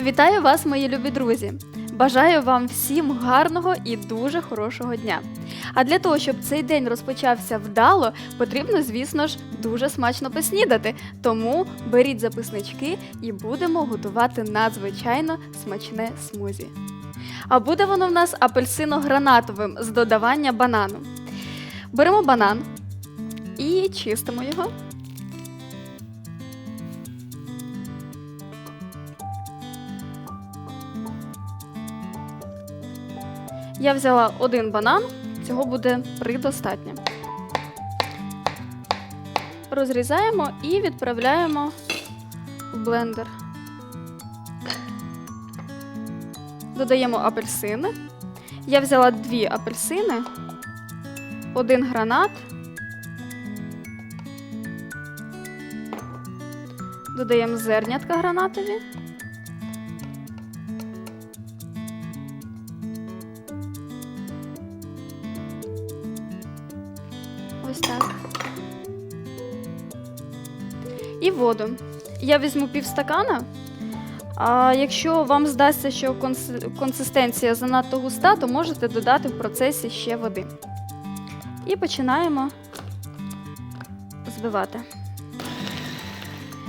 Вітаю вас, мої любі друзі! Бажаю вам всім гарного і дуже хорошого дня. А для того, щоб цей день розпочався вдало, потрібно, звісно ж, дуже смачно поснідати. Тому беріть записнички і будемо готувати надзвичайно смачне смузі. А буде воно в нас апельсино-гранатовим з додавання банану. Беремо банан і чистимо його. Я взяла один банан, цього буде придостатньо. Розрізаємо і відправляємо в блендер. Додаємо апельсини. Я взяла дві апельсини, один гранат. Додаємо зернятка гранатові. Ось так. І воду. Я візьму півстакана. А якщо вам здасться, що консистенція занадто густа, то можете додати в процесі ще води. І починаємо збивати.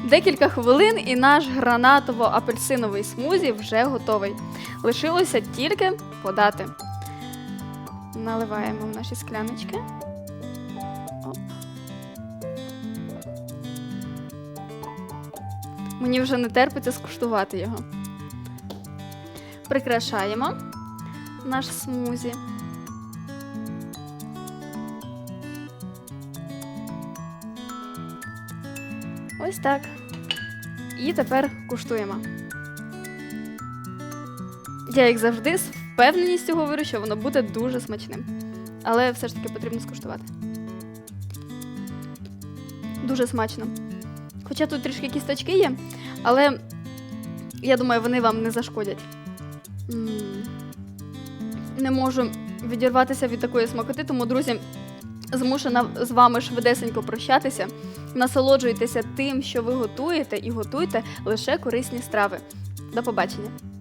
Декілька хвилин і наш гранатово-апельсиновий смузі вже готовий. Лишилося тільки подати. Наливаємо в наші скляночки. Мені вже не терпиться скуштувати його. Прикрашаємо наш смузі. Ось так. І тепер куштуємо. Я, як завжди, з впевненістю говорю, що воно буде дуже смачним. Але все ж таки потрібно скуштувати. Дуже смачно. Хоча тут трішки кісточки є, але я думаю, вони вам не зашкодять. М. Не можу відірватися від такої смакоти, тому, друзі, змушена з вами швидесенько прощатися. Насолоджуйтеся тим, що ви готуєте, і готуйте лише корисні страви. До побачення!